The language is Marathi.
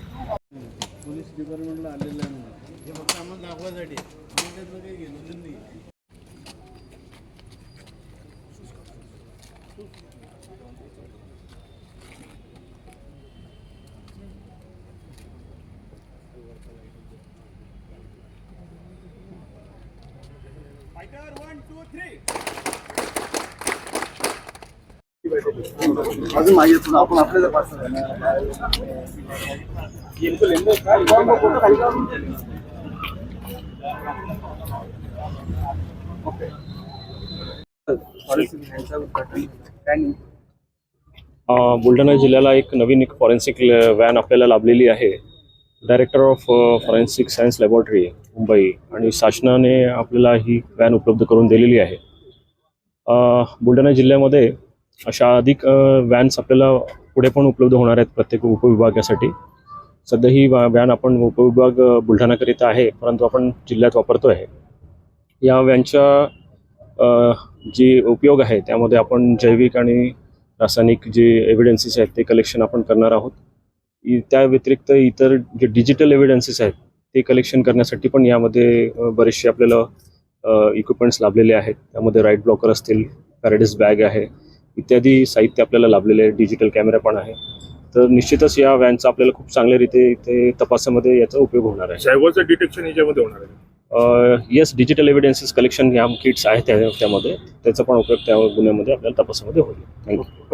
पोलीस डिपार्टमेंटला आलेलं आहे म्हणून. हे फक्त आम्हाला दाखवायसाठी आम्ही त्यातलं काही घेतलं नाही. Fighter, घेणं देणं नाही अजून माहिती येतो ना, आपण आपल्याला पास बुलढाणा जिल्ह्याला एक नवीन एक फॉरेन्सिक व्हॅन आपल्याला लाभलेली आहे. Director of forensic science laboratory Mumbai. आणि शासनाने आपल्याला ही व्हॅन उपलब्ध करून दिलेली आहे. बुलढाणा जिल्ह्यामध्ये अशा अधिक व्हॅन्स आपल्याला पुढे पण उपलब्ध होणार आहेत प्रत्येक उपविभागासाठी. सध्या ही व्हॅन आपण उपविभाग बुलढाणाकरिता आहे परंतु आपण जिल्ह्यात वापरतो आहे या व्हॅनच्या जी जे उपयोग आहे त्यामध्ये आपण जैविक आणि रासायनिक जे एव्हिडन्सेस आहेत ते कलेक्शन आपण करणार आहोत. इ- त्या व्यतिरिक्त इतर जे डिजिटल एव्हिडन्सेस आहेत ते कलेक्शन करण्यासाठी पण यामध्ये बरेचसे आपल्याला इक्विपमेंट्स लाभलेले आहेत. त्यामध्ये राईट ब्लॉकर असतील पॅरेडिस बॅग आहे इत्यादी साहित्य आपल्याला लाभलेले आहे. डिजिटल कॅमेरा पण आहे. तर निश्चितच या व्हॅनचा आपल्याला खूप चांगल्या रीते इथे तपासामध्ये याचा उपयोग होणार आहे. सायबरचं डिटेक्शन याच्यामध्ये होणार आहे. येस डिजिटल एव्हिडन्सेस कलेक्शन ह्या किट्स आहेत त्या त्यामध्ये. त्याचा पण उपयोग त्या गुन्ह्यामध्ये आपल्याला तपासामध्ये होईल. थँक्यू